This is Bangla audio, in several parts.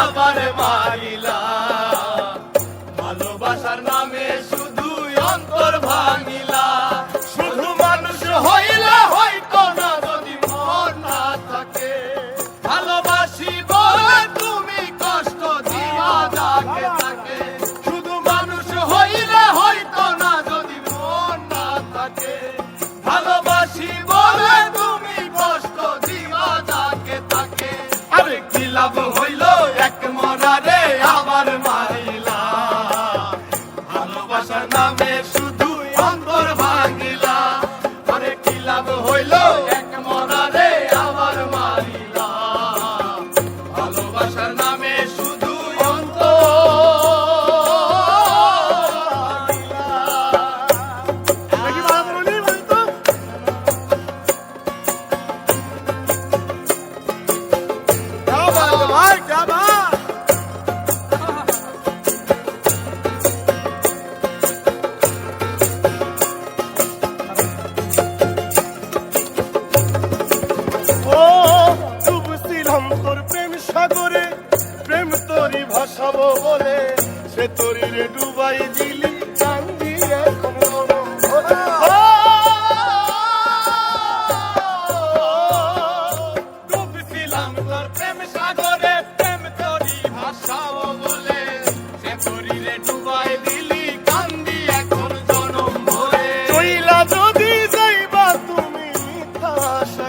আবার মারিলা ভালোবাসার নামে শুধু ভাসাবো বলে সে তোরই রে ডুবাই দিলি কান্দি এখন ডুবছিলাম তোর প্রেম সাগরে প্রেম তোরি ভাষাও বলে সে তোরি রে ডুবাই দিলি কান্দি এখন জনম ভরে। চইলা যদি যাইবা তুমি মিথ্যা আশা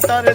চিনতে